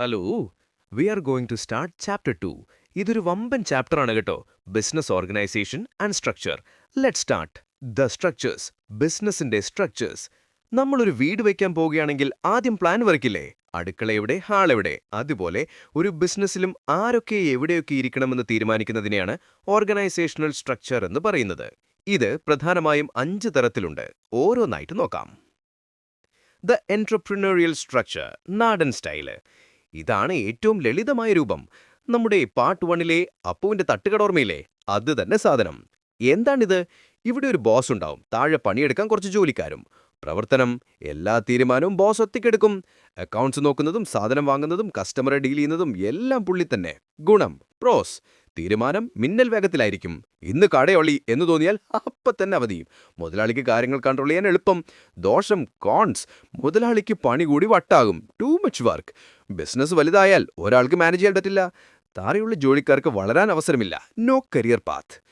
Hello we are going to start chapter two ഇതൊരു വമ്പൻ ചാപ്റ്ററാണ് കേട്ടോ. Business organisation and structure let start the structures ബിസിനസിന്റെ structures നമ്മളൊരു വീട് വയ്ക്കാൻ പോവുകയാണെങ്കിൽ ആദ്യം പ്ലാൻ വരയ്ക്കില്ലേ? അടുക്കള എവിടെ? ഹാൾ എവിടെ? അതുപോലെ ഒരു ബിസിനസ്സിലും ആരൊക്കെ എവിടെയൊക്കെ ഇരിക്കണമെന്ന് തീരുമാനിക്കുന്നതിനെയാണ് ഓർഗനൈസേഷണൽ സ്ട്രക്ചർ എന്ന് പറയുന്നത്. ഇത് പ്രധാനമായും അഞ്ച് തരത്തിലുണ്ട്. ഓരോന്നായിട്ട് നോക്കാം. ദ എന്റർപ്രിനോറിയൽ സ്ട്രക്ചർ നാടൻ സ്റ്റൈൽ. ഇതാണ് ഏറ്റവും ലളിതമായ രൂപം. നമ്മുടെ പാർട്ട് വണ്ണിലെ അപ്പുവിന്റെ തട്ടുകട ഓർമ്മയില്ലേ? അത് തന്നെ സാധനം. എന്താണിത്? ഇവിടെ ഒരു ബോസ് ഉണ്ടാവും. താഴെ പണിയെടുക്കാൻ കുറച്ച് ജോലിക്കാരും. പ്രവർത്തനം എല്ലാ തീരുമാനവും ബോസ് ഒത്തിക്കെടുക്കും അക്കൗണ്ട്സ് നോക്കുന്നതും സാധനം വാങ്ങുന്നതും കസ്റ്റമറെ ഡീൽ ചെയ്യുന്നതും എല്ലാം പുള്ളി തന്നെ. ഗുണം പ്രോസ്. തീരുമാനം മിന്നൽ വേഗത്തിലായിരിക്കും. ഇന്ന് കടയൊള്ളി എന്ന് തോന്നിയാൽ അപ്പം തന്നെ അവധി. മുതലാളിക്ക് കാര്യങ്ങൾ കൺട്രോൾ ചെയ്യാൻ എളുപ്പം. ദോഷം കോൺസ് മുതലാളിക്ക് പണി കൂടി വട്ടാകും. ടു മച്ച് വർക്ക് ബിസിനസ് വലുതായാൽ ഒരാൾക്ക് മാനേജ് ചെയ്യാൻ പറ്റില്ല. താഴെയുള്ള ജോലിക്കാർക്ക് വളരാൻ അവസരമില്ല. നോ കരിയർ പാത്ത്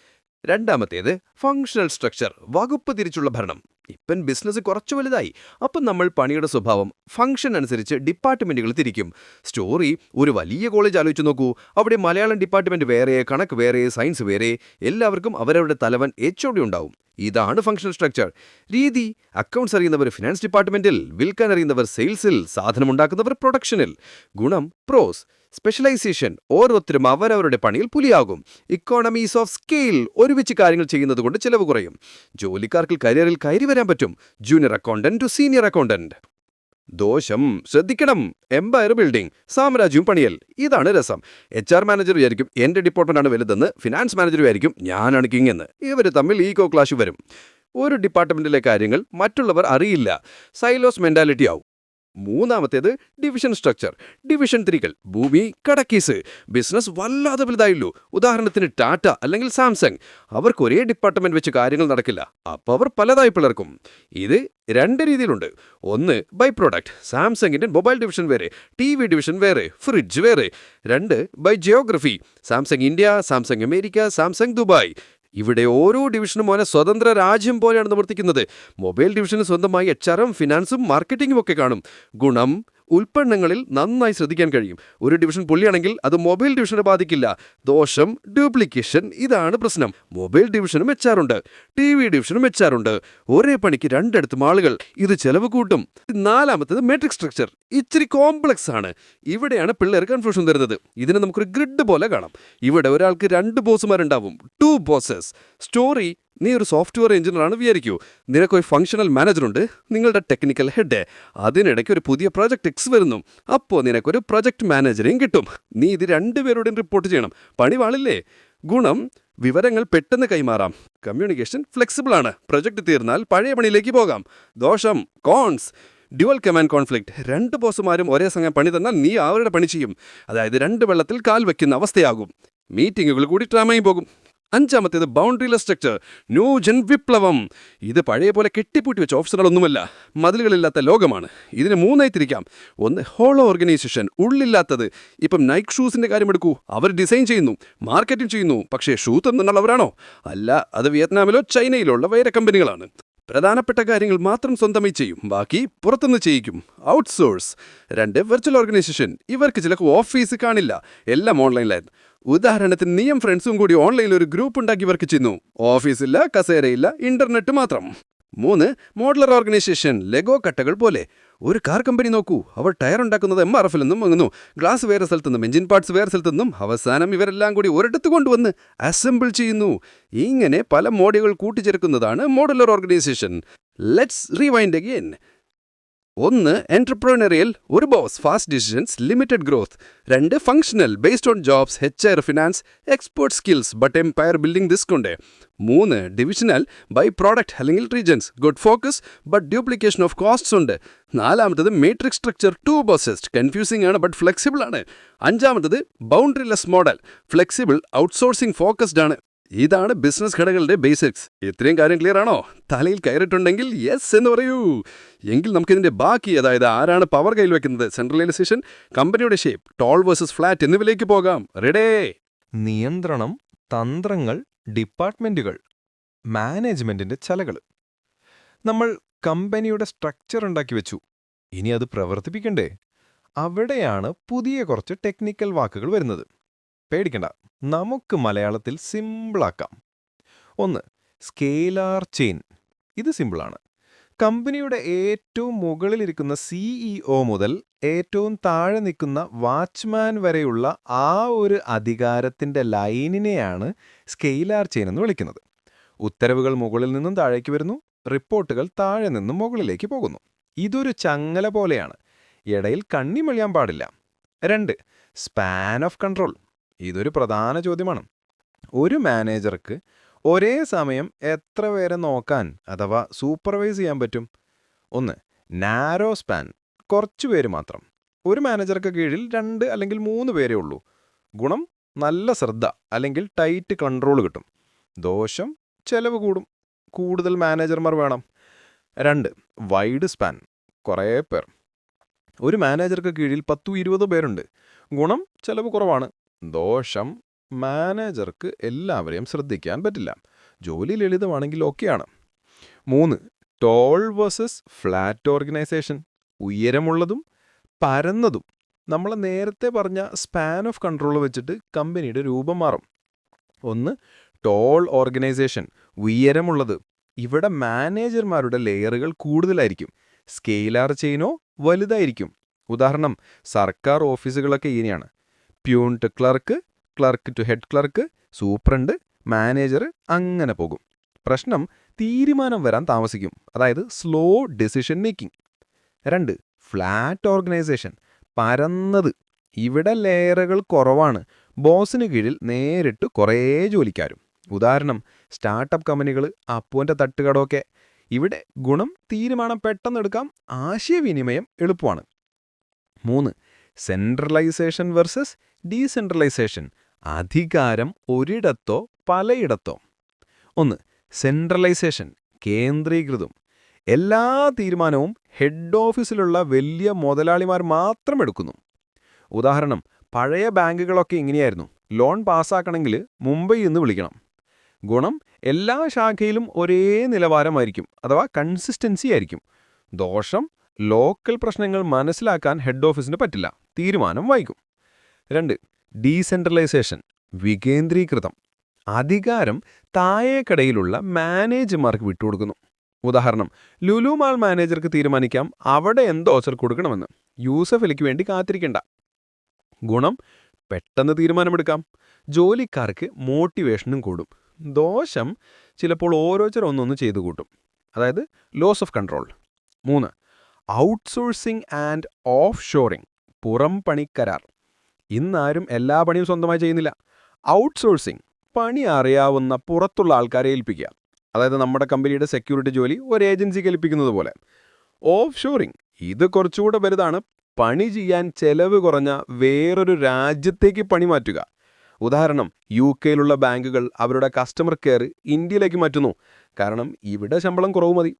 രണ്ടാമത്തേത് ഫങ്ഷണൽ സ്ട്രക്ചർ വകുപ്പ് തിരിച്ചുള്ള ഭരണം. ഇപ്പൻ ബിസിനസ് കുറച്ച് വലുതായി. അപ്പം നമ്മൾ പണിയുടെ സ്വഭാവം ഫംഗ്ഷൻ അനുസരിച്ച് ഡിപ്പാർട്ട്മെന്റുകൾ തിരിക്കും. സ്റ്റോറി ഒരു വലിയ കോളേജ് ആലോചിച്ച് നോക്കൂ. അവിടെ മലയാളം ഡിപ്പാർട്ട്മെന്റ് വേറെ കണക്ക് വേറെ സയൻസ് വേറെ എല്ലാവർക്കും അവരവരുടെ തലവൻ എച്ച് ഒ ഉണ്ടാവും. ഇതാണ് ഫംഗ്ഷണൽ സ്ട്രക്ചർ. രീതി അക്കൗണ്ട്സ് അറിയുന്നവർ ഫിനാൻസ് ഡിപ്പാർട്ട്മെന്റിൽ വിൽക്കാൻ അറിയുന്നവർ സെയിൽസിൽ സാധനമുണ്ടാക്കുന്നവർ പ്രൊഡക്ഷനിൽ. ഗുണം പ്രോസ്. സ്പെഷ്യലൈസേഷൻ ഓരോരുത്തരും അവരവരുടെ പണിയിൽ പുലിയാകും. ഇക്കോണമീസ് ഓഫ് സ്കെയിൽ ഒരുമിച്ച് കാര്യങ്ങൾ ചെയ്യുന്നത് കൊണ്ട് ചിലവ് കുറയും. ജോലിക്കാർക്ക് കരിയറിൽ കയറി വരാൻ പറ്റും. Junior accountant to senior accountant ദോഷം. ശ്രദ്ധിക്കണം. എംപയർ ബിൽഡിംഗ് സാമ്രാജ്യവും പണിയൽ. ഇതാണ് രസം. എച്ച് ആർ മാനേജർ വിചാരിക്കും എന്റെ ഡിപ്പാർട്ട്മെന്റാണ് വലുതെന്ന്. ഫിനാൻസ് മാനേജർ വിചാരിക്കും ഞാനാണ് കിങ് എന്ന്. ഇവർ തമ്മിൽ ഈഗോ ക്ലാഷ് വരും. ഒരു ഡിപ്പാർട്ട്മെന്റിലെ കാര്യങ്ങൾ മറ്റുള്ളവർ അറിയില്ല. സൈലോസ് മെന്റാലിറ്റി ആവും. മൂന്നാമത്തേത് ഡിവിഷൻ സ്ട്രക്ചർ ഡിവിഷൻ തിരികൾ ഭൂമി കടക്കീസ്. ബിസിനസ് വല്ലാതെ വലുതായുള്ളൂ ഉദാഹരണത്തിന് ടാറ്റ അല്ലെങ്കിൽ സാംസങ്. അവർക്ക് ഒരേ ഡിപ്പാർട്ട്മെന്റ് വെച്ച് കാര്യങ്ങൾ നടക്കില്ല. അപ്പോൾ അവർ പലതായി പിളർക്കും. ഇത് രണ്ട് രീതിയിലുണ്ട്. ഒന്ന് ബൈ പ്രോഡക്റ്റ് സാംസങ്ങിന്റെ മൊബൈൽ ഡിവിഷൻ വേറെ ടി വി ഡിവിഷൻ വേറെ ഫ്രിഡ്ജ് വേറെ. രണ്ട് by geography Samsung India Samsung America Samsung Dubai. ഇവിടെ ഓരോ ഡിവിഷനും മോനെ സ്വതന്ത്ര രാജ്യം പോലെയാണ് നിവർത്തിക്കുന്നത്. മൊബൈൽ ഡിവിഷന് സ്വന്തമായി എച്ച് ആറും ഫിനാൻസും മാർക്കറ്റിംഗും ഒക്കെ കാണും. ഗുണം ഉൽപ്പന്നങ്ങളിൽ നന്നായി ശ്രദ്ധിക്കാൻ കഴിയും. ഒരു ഡിവിഷൻ പൊള്ളിയാണെങ്കിൽ അത് മൊബൈൽ ഡിവിഷനെ ബാധിക്കില്ല. ദോഷം ഡ്യൂപ്ലിക്കേഷൻ ഇതാണ് പ്രശ്നം. മൊബൈൽ ഡിവിഷനും എച്ചാറുണ്ട് ടി വി ഡിവിഷനും എച്ചാറുണ്ട് ഒരേ പണിക്ക് രണ്ടിടത്തും ആളുകൾ. ഇത് ചെലവ് കൂട്ടും. നാലാമത്തത് മെട്രിക് സ്ട്രക്ചർ ഇച്ചിരി കോംപ്ലക്സ് ആണ്. ഇവിടെയാണ് പിള്ളേർ കൺഫ്യൂഷൻ തരുന്നത്. ഇതിനെ നമുക്കൊരു ഗ്രിഡ് പോലെ കാണാം. ഇവിടെ ഒരാൾക്ക് രണ്ട് ബോസുമാരുണ്ടാവും ടു ബോസസ് സ്റ്റോറി നീ ഒരു സോഫ്റ്റ്വെയർ എഞ്ചിനീയറാണ് വിചാരിക്കൂ. നിനക്കൊരു ഫംഗ്ഷണൽ മാനേജറുണ്ട് നിങ്ങളുടെ ടെക്നിക്കൽ ഹെഡ് അതിനിടയ്ക്ക് ഒരു പുതിയ പ്രൊജക്ട് എക്സ് വരുന്നു. അപ്പോൾ നിനക്കൊരു പ്രൊജക്ട് മാനേജറെയും കിട്ടും. നീ ഇത് രണ്ടുപേരോടും റിപ്പോർട്ട് ചെയ്യണം. പണി വാളില്ലേ? ഗുണം വിവരങ്ങൾ പെട്ടെന്ന് കൈമാറാം. കമ്മ്യൂണിക്കേഷൻ ഫ്ലെക്സിബിൾ ആണ്. പ്രൊജക്ട് തീർന്നാൽ പഴയ പണിയിലേക്ക് പോകാം. ദോഷം കോൺസ് ഡ്യുവൽ കമാൻഡ് കോൺഫ്ലിക്റ്റ് രണ്ട് ബോസുമാരും ഒരേ സമയം പണി തന്നാൽ നീ അവരുടെ പണി ചെയ്യും. അതായത് രണ്ട് വെള്ളത്തിൽ കാൽ വയ്ക്കുന്ന അവസ്ഥയാകും. മീറ്റിങ്ങുകൾ കൂടി ട്രാമായി പോകും. അഞ്ചാമത്തേത് ബൗണ്ടറിലെസ് സ്ട്രക്ചർ ന്യൂജൻ വിപ്ലവം. ഇത് പഴയ പോലെ കെട്ടിപ്പൂട്ടി വെച്ച ഓപ്ഷനുകളൊന്നുമല്ല മതിലുകളില്ലാത്ത ലോകമാണ്. ഇതിന് മൂന്നായി തിരിക്കാം. ഒന്ന് ഹോളോ ഓർഗനൈസേഷൻ ഉള്ളില്ലാത്തത്. ഇപ്പം നൈക്ക് ഷൂസിന്റെ കാര്യം എടുക്കൂ. അവർ ഡിസൈൻ ചെയ്യുന്നു മാർക്കറ്റിംഗ് ചെയ്യുന്നു. പക്ഷേ ഷൂ തന്നുള്ളവരാണോ അല്ല അത് വിയറ്റ്നാമിലോ ചൈനയിലോ ഉള്ള വേറെ കമ്പനികളാണ്. പ്രധാനപ്പെട്ട കാര്യങ്ങൾ മാത്രം സ്വന്തമായി ചെയ്യും ബാക്കി പുറത്തുനിന്ന് ചെയ്യിക്കും. ഔട്ട്സോഴ്സ്. രണ്ട് വെർച്വൽ ഓർഗനൈസേഷൻ ഇവർക്ക് ചിലപ്പോൾ ഓഫീസ് കാണില്ല. എല്ലാം ഓൺലൈനിലായിരുന്നു ഉദാഹരണത്തിന് നീയും ഫ്രണ്ട്സും കൂടി ഓൺലൈനിൽ ഒരു ഗ്രൂപ്പ് ഉണ്ടാക്കി വർക്ക് ചെയ്യുന്നു. ഓഫീസില്ല കസേരയില്ല ഇന്റർനെറ്റ് മാത്രം. മൂന്ന് മോഡലർ ഓർഗനൈസേഷൻ ലെഗോ കട്ടകൾ പോലെ. ഒരു കാർ കമ്പനി നോക്കൂ. അവർ ടയർ ഉണ്ടാക്കുന്നത് എം ആർ എഫിൽ നിന്നും വാങ്ങുന്നു. ഗ്ലാസ് വേറെ സ്ഥലത്തു നിന്നും എഞ്ചിൻ പാർട്സ് വേറെ സ്ഥലത്തു നിന്നും അവസാനം ഇവരെല്ലാം കൂടി ഒരിടത്ത് കൊണ്ടുവന്ന് അസംബിൾ ചെയ്യുന്നു. ഇങ്ങനെ പല മോഡുകൾ കൂട്ടിച്ചേർക്കുന്നതാണ് modular organization. Let's rewind again ഒന്ന് എന്റർപ്രണറിയൽ ഒരു boss fast decisions limited growth രണ്ട് functional based on jobs H R finance export skills but empire building this കൊണ്ട് മൂന്ന് ഡിവിഷണൽ ബൈ പ്രോഡക്റ്റ് അല്ലെങ്കിൽ regions good focus but duplication of costs ഉണ്ട്. നാലാമത്തത് matrix structure two bosses confusing ആണ് but flexible ആണ്. അഞ്ചാമത്തത് boundaryless model flexible outsourcing focused ആണ്. ഇതാണ് ബിസിനസ് ഘടകങ്ങളുടെ ബേസിക്സ്. ഇത്രയും കാര്യം ക്ലിയർ ആണോ? തലയിൽ കയറിയിട്ടുണ്ടെങ്കിൽ യെസ് എന്ന് പറയൂ. എങ്കിൽ നമുക്കിതിന്റെ ബാക്കി അതായത് ആരാണ് പവർ കയ്യിൽ വെക്കുന്നത്? സെൻട്രലൈസേഷൻ കമ്പനിയുടെ ഷേപ്പ് ടോൾ വേഴ്സസ് ഫ്ലാറ്റ് എന്നിവയിലേക്ക് പോകാം. റെഡേ നിയന്ത്രണം തന്ത്രങ്ങൾ ഡിപ്പാർട്ട്മെന്റുകൾ മാനേജ്മെന്റിന്റെ ചലകൾ. നമ്മൾ കമ്പനിയുടെ സ്ട്രക്ചർ ഉണ്ടാക്കി വെച്ചു. ഇനി അത് പ്രവർത്തിപ്പിക്കണ്ടേ? അവിടെയാണ് പുതിയ കുറച്ച് ടെക്നിക്കൽ വാക്കുകൾ വരുന്നത്. പേടിക്കണ്ട. നമുക്ക് മലയാളത്തിൽ സിമ്പിളാക്കാം. ഒന്ന് സ്കെയിലാർ ചെയിൻ. ഇത് സിമ്പിളാണ്. കമ്പനിയുടെ ഏറ്റവും മുകളിലിരിക്കുന്ന സിഇഒ മുതൽ ഏറ്റവും താഴെ നിൽക്കുന്ന വാച്ച്മാൻ വരെയുള്ള ആ ഒരു അധികാരത്തിന്റെ ലൈനിനെയാണ് സ്കെയിലാർ ചെയിൻ എന്ന് വിളിക്കുന്നത്. ഉത്തരവുകൾ മുകളിൽ നിന്നും താഴേക്ക് വരുന്നു റിപ്പോർട്ടുകൾ താഴെ നിന്നും മുകളിലേക്ക് പോകുന്നു. ഇതൊരു ചങ്ങല പോലെയാണ്. ഇടയിൽ കണ്ണിമൊഴിയാൻ പാടില്ല. രണ്ട് സ്പാൻ ഓഫ് കൺട്രോൾ. ഇതൊരു പ്രധാന ചോദ്യമാണ്. ഒരു മാനേജർക്ക് ഒരേ സമയം എത്ര പേരെ നോക്കാൻ അഥവാ സൂപ്പർവൈസ് ചെയ്യാൻ പറ്റും? ഒന്ന് നാരോ സ്പാൻ കുറച്ചു പേര് മാത്രം. ഒരു മാനേജർക്ക് കീഴിൽ രണ്ട് അല്ലെങ്കിൽ മൂന്ന് പേരേ ഉള്ളൂ. ഗുണം നല്ല ശ്രദ്ധ അല്ലെങ്കിൽ ടൈറ്റ് കൺട്രോൾ കിട്ടും. ദോഷം ചെലവ് കൂടും. കൂടുതൽ മാനേജർമാർ വേണം. രണ്ട് വൈഡ് സ്പാൻ കുറേ പേർ. ഒരു മാനേജർക്ക് കീഴിൽ പത്തു ഇരുപത് പേരുണ്ട്. ഗുണം ചെലവ് കുറവാണ്. ദോഷം മാനേജർക്ക് എല്ലാവരെയും ശ്രദ്ധിക്കാൻ പറ്റില്ല. ജോലി ലളിതമാണെങ്കിൽ ഓക്കെയാണ്. മൂന്ന് ടോൾ വേഴ്സസ് ഫ്ലാറ്റ് ഓർഗനൈസേഷൻ. ഉയരമുള്ളതും പരന്നതും. നമ്മൾ നേരത്തെ പറഞ്ഞ സ്പാൻ ഓഫ് കൺട്രോൾ വെച്ചിട്ട് കമ്പനിയുടെ രൂപം മാറും. ഒന്ന് ടോൾ ഓർഗനൈസേഷൻ. ഉയരമുള്ളത്. ഇവിടെ മാനേജർമാരുടെ ലെയറുകൾ കൂടുതലായിരിക്കും. സ്കെയിലാർ ചെയിനോ വലുതായിരിക്കും. ഉദാഹരണം സർക്കാർ ഓഫീസുകളൊക്കെ ഇങ്ങനെയാണ്. Peon to clerk clerk to head clerk superintendent manager അങ്ങനെ പോകും. പ്രശ്നം തീരുമാനം വരാൻ താമസിക്കും. അതായത് സ്ലോ ഡിസിഷൻ മേക്കിംഗ്. രണ്ട് ഫ്ലാറ്റ് ഓർഗനൈസേഷൻ. പരന്നത്. ഇവിടെ ലെയറുകൾ കുറവാണ്. ബോസിന് കീഴിൽ നേരിട്ട് കുറേ ജോലിക്കാരും. ഉദാഹരണം സ്റ്റാർട്ടപ്പ് കമ്പനികൾ അപ്പുവിന്റെ തട്ടുകടമൊക്കെ. ഇവിടെ ഗുണം തീരുമാനം പെട്ടെന്ന് എടുക്കാം ആശയവിനിമയം എളുപ്പമാണ്. മൂന്ന് സെൻട്രലൈസേഷൻ വെർസസ് ഡീസെൻട്രലൈസേഷൻ അധികാരം ഒരിടത്തോ പലയിടത്തോ. ഒന്ന് സെൻട്രലൈസേഷൻ കേന്ദ്രീകൃതം. എല്ലാ തീരുമാനവും ഹെഡ് ഓഫീസിലുള്ള വലിയ മുതലാളിമാർ മാത്രം എടുക്കുന്നു. ഉദാഹരണം പഴയ ബാങ്കുകളൊക്കെ ഇങ്ങനെയായിരുന്നു. ലോൺ പാസ്സാക്കണമെങ്കിൽ മുംബൈയിൽ നിന്ന് വിളിക്കണം. ഗുണം എല്ലാ ശാഖയിലും ഒരേ നിലവാരമായിരിക്കും അഥവാ കൺസിസ്റ്റൻസി ആയിരിക്കും. ദോഷം ലോക്കൽ പ്രശ്നങ്ങൾ മനസ്സിലാക്കാൻ ഹെഡ് ഓഫീസിന് പറ്റില്ല. തീരുമാനം വൈകും. രണ്ട് ഡീസെൻട്രലൈസേഷൻ വികേന്ദ്രീകൃതം. അധികാരം താഴേക്കടയിലുള്ള മാനേജർമാർക്ക് വിട്ടുകൊടുക്കുന്നു. ഉദാഹരണം ലുലു മാൾ മാനേജർക്ക് തീരുമാനിക്കാം അവിടെ എന്ത് ഓഫർ കൊടുക്കണമെന്ന്. യൂസഫ് അലിക്ക് വേണ്ടി കാത്തിരിക്കണ്ട. ഗുണം പെട്ടെന്ന് തീരുമാനമെടുക്കാം. ജോലിക്കാർക്ക് മോട്ടിവേഷനും കൂടും. ദോഷം ചിലപ്പോൾ ഓരോരുത്തർ ഒന്നൊന്ന് ചെയ്തു കൂട്ടും. അതായത് ലോസ് ഓഫ് കൺട്രോൾ. മൂന്ന് ഔട്ട്സോഴ്സിംഗ് ആൻഡ് ഓഫ് ഷോറിംഗ് പുറം പണിക്കരാർ. ഇന്നാരും എല്ലാ പണിയും സ്വന്തമായി ചെയ്യുന്നില്ല. ഔട്ട്സോഴ്സിംഗ് പണി അറിയാവുന്ന പുറത്തുള്ള ആൾക്കാരെ ഏൽപ്പിക്കുക. അതായത് നമ്മുടെ കമ്പനിയുടെ സെക്യൂരിറ്റി ജോലി ഒരു ഏജൻസിക്ക് ഏൽപ്പിക്കുന്നത് പോലെ. ഓഫ് ഷോറിംഗ് ഇത് കുറച്ചുകൂടെ വലുതാണ്. പണി ചെയ്യാൻ ചെലവ് കുറഞ്ഞ വേറൊരു രാജ്യത്തേക്ക് പണി മാറ്റുക. ഉദാഹരണം യു കെയിലുള്ള ബാങ്കുകൾ അവരുടെ കസ്റ്റമർ കെയർ ഇന്ത്യയിലേക്ക് മാറ്റുന്നു. കാരണം ഇവിടെ ശമ്പളം കുറവ് മതി.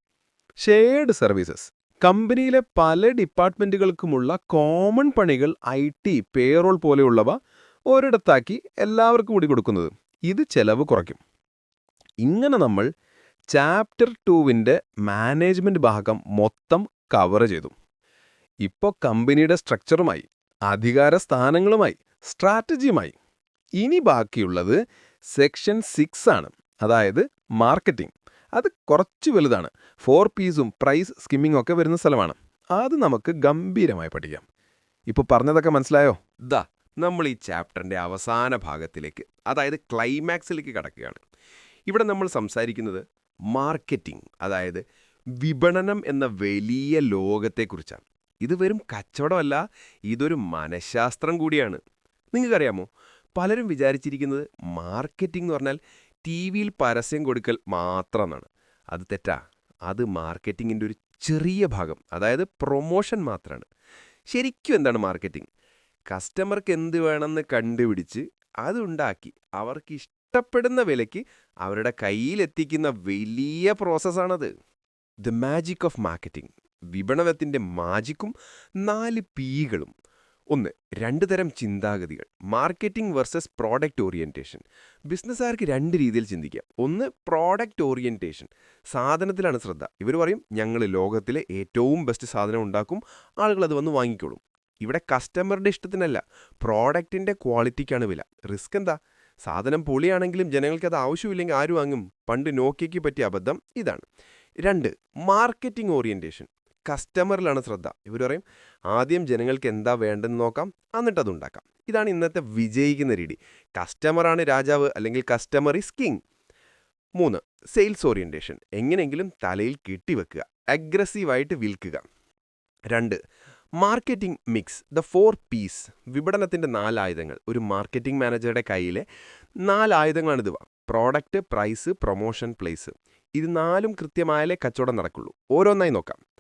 ഷെയർഡ് സർവീസസ് കമ്പനിയിലെ പല ഡിപ്പാർട്ട്മെന്റുകൾക്കുമുള്ള കോമൺ പണികൾ ഐ ടി പേറോൾ പോലെയുള്ളവ ഒരിടത്താക്കി എല്ലാവർക്കും കൂടി കൊടുക്കുന്നത്. ഇത് ചെലവ് കുറയ്ക്കും. ഇങ്ങനെ നമ്മൾ ചാപ്റ്റർ ടൂവിന്റെ മാനേജ്മെന്റ് ഭാഗം മൊത്തം കവർ ചെയ്തു. ഇപ്പോൾ കമ്പനിയുടെ സ്ട്രക്ചറുമായി അധികാര സ്ഥാനങ്ങളുമായി സ്ട്രാറ്റജിയുമായി. ഇനി ബാക്കിയുള്ളത് സെക്ഷൻ സിക്സ് ആണ്. അതായത് മാർക്കറ്റിംഗ്. അത് കുറച്ച് വലുതാണ്. ഫോർ പീസും പ്രൈസ് സ്കിമ്മിംഗ് ഒക്കെ വരുന്ന സ്ഥലമാണ്. അത് നമുക്ക് ഗംഭീരമായി പഠിക്കാം. ഇപ്പൊ പറഞ്ഞതൊക്കെ മനസ്സിലായോ? ദാ നമ്മൾ ഈ ചാപ്റ്ററിന്റെ അവസാന ഭാഗത്തിലേക്ക് അതായത് ക്ലൈമാക്സിലേക്ക് കടക്കുകയാണ്. ഇവിടെ നമ്മൾ സംസാരിക്കുന്നത് മാർക്കറ്റിംഗ് അതായത് വിപണനം എന്ന വലിയ ലോകത്തെക്കുറിച്ചാണ്. ഇത് വെറും കച്ചവടമല്ല ഇതൊരു മനഃശാസ്ത്രം കൂടിയാണ്. നിങ്ങൾക്കറിയാമോ? പലരും വിചാരിച്ചിരിക്കുന്നത് മാർക്കറ്റിംഗ് എന്ന് പറഞ്ഞാൽ ടി വിയിൽ പരസ്യം കൊടുക്കൽ മാത്രമെന്നാണ് അത് തെറ്റാ. അത് മാർക്കറ്റിങ്ങിന്റെ ഒരു ചെറിയ ഭാഗം. അതായത് പ്രൊമോഷൻ മാത്രമാണ് ശരിക്കും എന്താണ് മാർക്കറ്റിംഗ്? കസ്റ്റമർക്ക് എന്ത് വേണമെന്ന് കണ്ടുപിടിച്ച് അതുണ്ടാക്കി അവർക്ക് ഇഷ്ടപ്പെടുന്ന വിലയ്ക്ക് അവരുടെ കയ്യിലെത്തിക്കുന്ന വലിയ പ്രോസസ്സാണത്. The magic of marketing. വിപണനത്തിന്റെ മാജിക്കും നാല് പീകളും. ഒന്ന് രണ്ട് തരം ചിന്താഗതികൾ. മാർക്കറ്റിംഗ് വേഴ്സസ് പ്രോഡക്റ്റ് ഓറിയന്റേഷൻ ബിസിനസ്സുകാർക്ക് രണ്ട് രീതിയിൽ ചിന്തിക്കാം. ഒന്ന് പ്രോഡക്റ്റ് ഓറിയന്റേഷൻ സാധനത്തിലാണ് ശ്രദ്ധ. ഇവർ പറയും ഞങ്ങൾ ലോകത്തിലെ ഏറ്റവും ബെസ്റ്റ് സാധനം ഉണ്ടാക്കും. ആളുകൾ അത് വന്ന് വാങ്ങിക്കോളും. ഇവിടെ കസ്റ്റമറുടെ ഇഷ്ടത്തിനല്ല. പ്രോഡക്റ്റിന്റെ ക്വാളിറ്റിക്കാണ് വില. റിസ്ക് എന്താ? സാധനം പൊളിയാണെങ്കിലും ജനങ്ങൾക്ക് അത് ആവശ്യമില്ലെങ്കിൽ ആരും വാങ്ങും? പണ്ട് നോക്കിയയ്ക്ക് പറ്റിയ അബദ്ധം ഇതാണ്. രണ്ട് മാർക്കറ്റിംഗ് ഓറിയന്റേഷൻ കസ്റ്റമറിലാണ് ശ്രദ്ധ. ഇവർ പറയും ആദ്യം ജനങ്ങൾക്ക് എന്താ വേണ്ടെന്ന് നോക്കാം എന്നിട്ട് അതുണ്ടാക്കാം ഇതാണ് ഇന്നത്തെ വിജയിക്കുന്ന രീതി. കസ്റ്റമറാണ് രാജാവ് അല്ലെങ്കിൽ കസ്റ്റമർ ഇസ് കിങ്. മൂന്ന് സെയിൽസ് ഓറിയന്റേഷൻ എങ്ങനെയെങ്കിലും തലയിൽ കെട്ടിവെക്കുക അഗ്രസീവായിട്ട് വിൽക്കുക. രണ്ട് marketing mix. The four Ps. വിപണനത്തിന്റെ നാലായുധങ്ങൾ ഒരു മാർക്കറ്റിംഗ് മാനേജറുടെ കയ്യിലെ നാലായുധങ്ങളാണിത് പ്രോഡക്റ്റ് പ്രൈസ് പ്രൊമോഷൻ പ്ലേസ്. ഇത് നാലും കൃത്യമായാലേ കച്ചവടം നടക്കുള്ളൂ. ഓരോന്നായി നോക്കാം.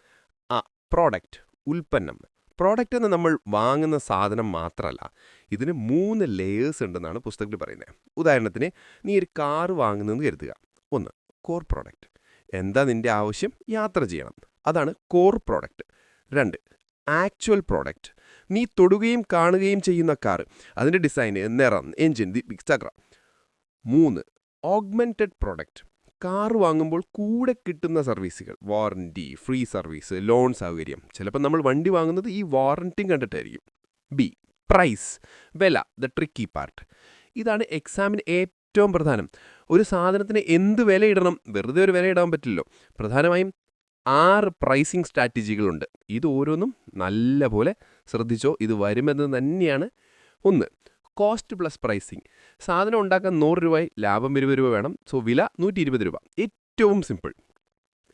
പ്രോഡക്റ്റ് ഉൽപ്പന്നം. പ്രോഡക്റ്റ് എന്ന് നമ്മൾ വാങ്ങുന്ന സാധനം മാത്രമല്ല ഇതിന് മൂന്ന് ലെയേഴ്സ് ഉണ്ടെന്നാണ് പുസ്തകത്തിൽ പറയുന്നത് ഉദാഹരണത്തിന് നീ ഒരു കാർ വാങ്ങുന്നതെന്ന് കരുതുക. ഒന്ന് കോർ പ്രോഡക്റ്റ് എന്താ നിന്റെ ആവശ്യം? യാത്ര ചെയ്യണം. അതാണ് കോർ പ്രോഡക്റ്റ് രണ്ട് ആക്ച്വൽ പ്രോഡക്റ്റ് നീ തൊടുകയും കാണുകയും ചെയ്യുന്ന കാർ അതിന്റെ ഡിസൈൻ നിറം എൻജിൻ എക്സെട്ര മൂന്ന് ഓഗ്മെന്റഡ് പ്രോഡക്റ്റ് കാർ വാങ്ങുമ്പോൾ കൂടെ കിട്ടുന്ന സർവീസുകൾ. വാറന്റി ഫ്രീ സർവീസ് ലോൺ സൗകര്യം. ചിലപ്പോൾ നമ്മൾ വണ്ടി വാങ്ങുന്നത് ഈ വാറന്റിയും കണ്ടിട്ടായിരിക്കും. ബി പ്രൈസ് വില ദ ട്രിക്കി പാർട്ട്. ഇതാണ് എക്സാമിന് ഏറ്റവും പ്രധാനം. ഒരു സാധനത്തിന് എന്ത് വില ഇടണം വെറുതെ ഒരു വില ഇടാൻ പറ്റില്ലല്ലോ. പ്രധാനമായും ആറ് പ്രൈസിംഗ് സ്ട്രാറ്റജികളുണ്ട്. ഇത് ഓരോന്നും നല്ല പോലെ ശ്രദ്ധിച്ചോ ഇത് വരുമെന്ന് തന്നെയാണ്. ഒന്ന് കോസ്റ്റ് പ്ലസ് പ്രൈസിങ്. സാധനം ഉണ്ടാക്കാൻ നൂറ് രൂപ ലാഭം ഇരുപത് രൂപ വേണം. സോ വില നൂറ്റി ഇരുപത് രൂപ. ഏറ്റവും സിമ്പിൾ.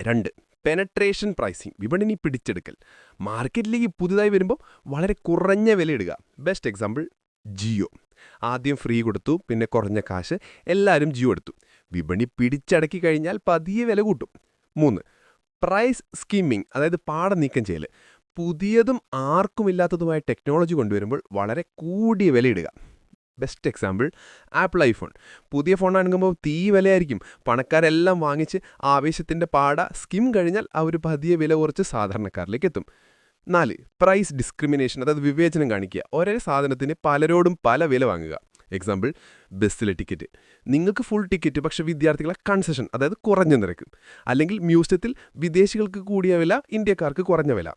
രണ്ട് പെനട്രേഷൻ പ്രൈസിങ് വിപണി പിടിച്ചെടുക്കൽ. മാർക്കറ്റിലേക്ക് പുതുതായി വരുമ്പോൾ വളരെ കുറഞ്ഞ വില ഇടുക ബെസ്റ്റ് എക്സാമ്പിൾ ജിയോ. ആദ്യം ഫ്രീ കൊടുത്തു പിന്നെ കുറഞ്ഞ കാശ്. എല്ലാവരും ജിയോ എടുത്തു. വിപണി പിടിച്ചടക്കി കഴിഞ്ഞാൽ പതിയെ വില കൂട്ടും. മൂന്ന് പ്രൈസ് സ്കീമിംഗ് അതായത് പാടം നീക്കം ചെയ്യൽ. പുതിയതും ആർക്കുമില്ലാത്തതുമായ ടെക്നോളജി കൊണ്ടുവരുമ്പോൾ വളരെ കൂടിയ വില ഇടുക ബെസ്റ്റ് എക്സാമ്പിൾ ആപ്പിൾ ഐഫോൺ പുതിയ ഫോൺ ആണെങ്കുമ്പോൾ തീ വിലയായിരിക്കും. പണക്കാരെല്ലാം വാങ്ങിച്ച് ആവേശത്തിന്റെ പാട സ്കിം കഴിഞ്ഞാൽ അവർ പതിയെ വില കുറച്ച് സാധാരണക്കാരിലേക്ക് എത്തും. നാല് പ്രൈസ് ഡിസ്ക്രിമിനേഷൻ അതായത് വിവേചനം കാണിക്കുക. ഒരേ സാധനത്തിന് പലരോടും പല വില വാങ്ങുക. എക്സാമ്പിൾ ബസ്സിലെ ടിക്കറ്റ് നിങ്ങൾക്ക് ഫുൾ ടിക്കറ്റ് പക്ഷേ വിദ്യാർത്ഥികളെ കൺസെഷൻ അതായത് കുറഞ്ഞ നിരക്ക്. അല്ലെങ്കിൽ മ്യൂസിയത്തിൽ വിദേശികൾക്ക് കൂടിയ വില ഇന്ത്യക്കാർക്ക് കുറഞ്ഞ വില.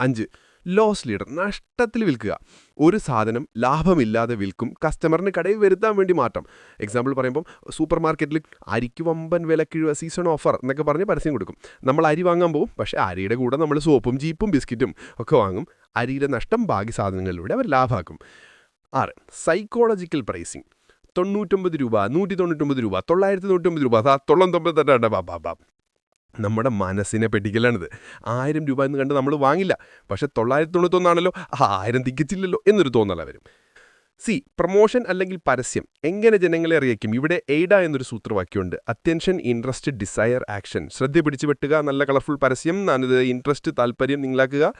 അഞ്ച് ലോസ് ലീഡർ നഷ്ടത്തിൽ വിൽക്കുക. ഒരു സാധനം ലാഭമില്ലാതെ വിൽക്കും കസ്റ്റമറിന് കടയിൽ വരുത്താൻ വേണ്ടി മാറ്റം എക്സാമ്പിൾ പറയുമ്പോൾ സൂപ്പർ മാർക്കറ്റിൽ അരിക്ക് വമ്പൻ വിലക്കിഴുവ സീസൺ ഓഫർ എന്നൊക്കെ പറഞ്ഞ് പരസ്യം കൊടുക്കും. നമ്മൾ അരി വാങ്ങാൻ പോകും പക്ഷേ അരിയുടെ കൂടെ നമ്മൾ സോപ്പും ജീപ്പും ബിസ്ക്കറ്റും ഒക്കെ വാങ്ങും. അരിയുടെ നഷ്ടം ബാക്കി സാധനങ്ങളിലൂടെ അവർ ലാഭമാക്കും ആറ് സൈക്കോളജിക്കൽ പ്രൈസിങ് തൊണ്ണൂറ്റൊമ്പത് രൂപ നൂറ്റി തൊണ്ണൂറ്റൊമ്പത് രൂപ തൊള്ളായിരത്തി തൊണ്ണൂറ്റൊമ്പത് രൂപ അതാ തൊള്ളൊമ്പത് തന്നെ ബാ ബാ ബാ നമ്മുടെ മനസ്സിനെ പെട്ടിക്കലാണിത് ആയിരം രൂപ എന്ന് കണ്ട് നമ്മൾ വാങ്ങില്ല. പക്ഷേ തൊള്ളായിരത്തി തൊണ്ണൂറ്റൊന്നാണല്ലോ ആയിരം തികച്ചില്ലല്ലോ എന്നൊരു തോന്നല വരും. സി പ്രൊമോഷൻ അല്ലെങ്കിൽ പരസ്യം എങ്ങനെ ജനങ്ങളെ അറിയിക്കും? ഇവിടെ എയ്ഡ എന്നൊരു സൂത്രവാക്യമുണ്ട്. Attention interest desire action. ശ്രദ്ധ പിടിച്ചു വെട്ടുക നല്ല കളർഫുൾ പരസ്യം ഞാനിത് ഇൻട്രസ്റ്റ് താല്പര്യം നിങ്ങളാക്കുക.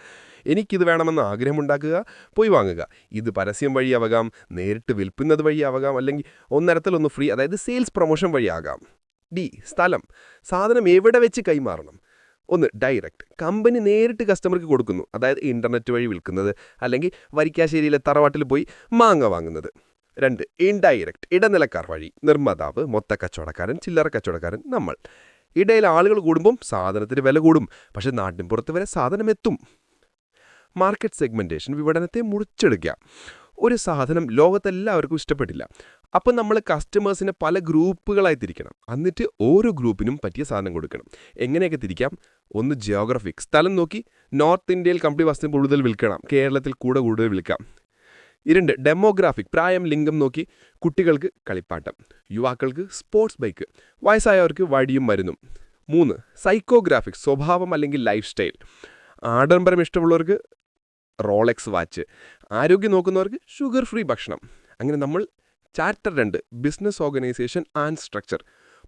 എനിക്കിത് വേണമെന്ന് ആഗ്രഹമുണ്ടാക്കുക പോയി വാങ്ങുക. ഇത് പരസ്യം വഴിയാവാം നേരിട്ട് വിൽക്കുന്നത് വഴിയാവാം അല്ലെങ്കിൽ ഒന്നരത്തിലൊന്ന് ഫ്രീ അതായത് സെയിൽസ് പ്രൊമോഷൻ വഴിയാകാം ഡി സ്ഥലം. സാധനം എവിടെ വെച്ച് കൈമാറണം? ഒന്ന് ഡയറക്റ്റ് കമ്പനി നേരിട്ട് കസ്റ്റമർക്ക് കൊടുക്കുന്നു. അതായത് ഇന്റർനെറ്റ് വഴി വിൽക്കുന്നത്. അല്ലെങ്കിൽ വരിക്കാശ്ശേരിയിലെ തറവാട്ടിൽ പോയി മാങ്ങ വാങ്ങുന്നത്. രണ്ട് ഇൻഡയറക്റ്റ് ഇടനിലക്കാർ വഴി. നിർമ്മാതാവ് മൊത്ത കച്ചവടക്കാരൻ ചില്ലറ കച്ചവടക്കാരൻ നമ്മൾ. ഇടയിൽ ആളുകൾ കൂടുമ്പം സാധനത്തിന് വില കൂടും. പക്ഷെ നാട്ടിൻ പുറത്ത് വരെ സാധനം എത്തും. മാർക്കറ്റ് സെഗ്മെന്റേഷൻ വിപണനത്തെ മുറിച്ചെടുക്കുക. ഒരു സാധനം ലോകത്തെല്ലാവർക്കും ഇഷ്ടപ്പെട്ടില്ല അപ്പം നമ്മൾ കസ്റ്റമേഴ്സിനെ പല ഗ്രൂപ്പുകളായി തിരിക്കണം. എന്നിട്ട് ഓരോ ഗ്രൂപ്പിനും പറ്റിയ സാധനം കൊടുക്കണം. എങ്ങനെയൊക്കെ തിരിക്കാം? ഒന്ന് ജിയോഗ്രഫിക് സ്ഥലം നോക്കി നോർത്ത് ഇന്ത്യയിൽ കമ്പിളി വസ്തു കൂടുതൽ വിൽക്കണം. കേരളത്തിൽ കൂടെ കൂടുതൽ വിൽക്കാം. ഇരുണ്ട് ഡെമോഗ്രാഫിക് പ്രായം ലിംഗം നോക്കി കുട്ടികൾക്ക് കളിപ്പാട്ടം. യുവാക്കൾക്ക് സ്പോർട്സ് ബൈക്ക് വയസ്സായവർക്ക് വഴിയും മരുന്നും. മൂന്ന് സൈക്കോഗ്രാഫിക് സ്വഭാവം അല്ലെങ്കിൽ ലൈഫ് സ്റ്റൈൽ ആഡംബരം ഇഷ്ടമുള്ളവർക്ക് റോളക്സ് വാച്ച് ആരോഗ്യം നോക്കുന്നവർക്ക് ഷുഗർ ഫ്രീ ഭക്ഷണം. അങ്ങനെ നമ്മൾ ചാപ്റ്റർ രണ്ട് ബിസിനസ് ഓർഗനൈസേഷൻ ആൻഡ് സ്ട്രക്ചർ.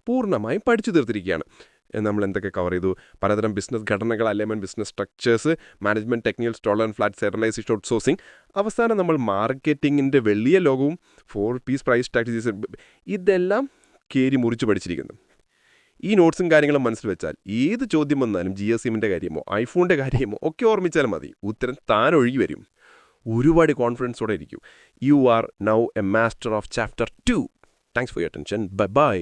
പൂർണമായും പഠിച്ചു തീർത്തിരിക്കുകയാണ്. നമ്മൾ എന്തൊക്കെ കവർ ചെയ്തു? പലതരം ബിസിനസ് ഘടനകൾ അല്ലെമൻ ബിസിനസ് സ്ട്രക്ചേഴ്സ് മാനേജ്മെന്റ് ടെക്നിക്കൽ സ്റ്റോൾ ആൻഡ് ഫ്ലാറ്റ് സെറലൈസേഷൻ ഔട്ട് സോഴ്സിങ് അവസാനം നമ്മൾ മാർക്കറ്റിങ്ങിന്റെ വലിയ ലോകവും ഫോർ പീസ് പ്രൈസ് സ്ട്രാറ്റജീസ് ഇതെല്ലാം കയറി മുറിച്ച് പഠിച്ചിരിക്കുന്നു. ഈ നോട്ട്സും കാര്യങ്ങളും മനസ്സിൽ വെച്ചാൽ ഏത് ചോദ്യം വന്നാലും ജി എസ് എമ്മിന്റെ കാര്യമോ ഐഫോണിന്റെ കാര്യമോ ഒക്കെ ഓർമ്മിച്ചാൽ മതി. ഉത്തരം താൻ ഒഴുകി വരും. ഒരുപാട് കോൺഫിഡൻസോടെ ഇരിക്കും. You are now a master of chapter two thanks for your attention bye bye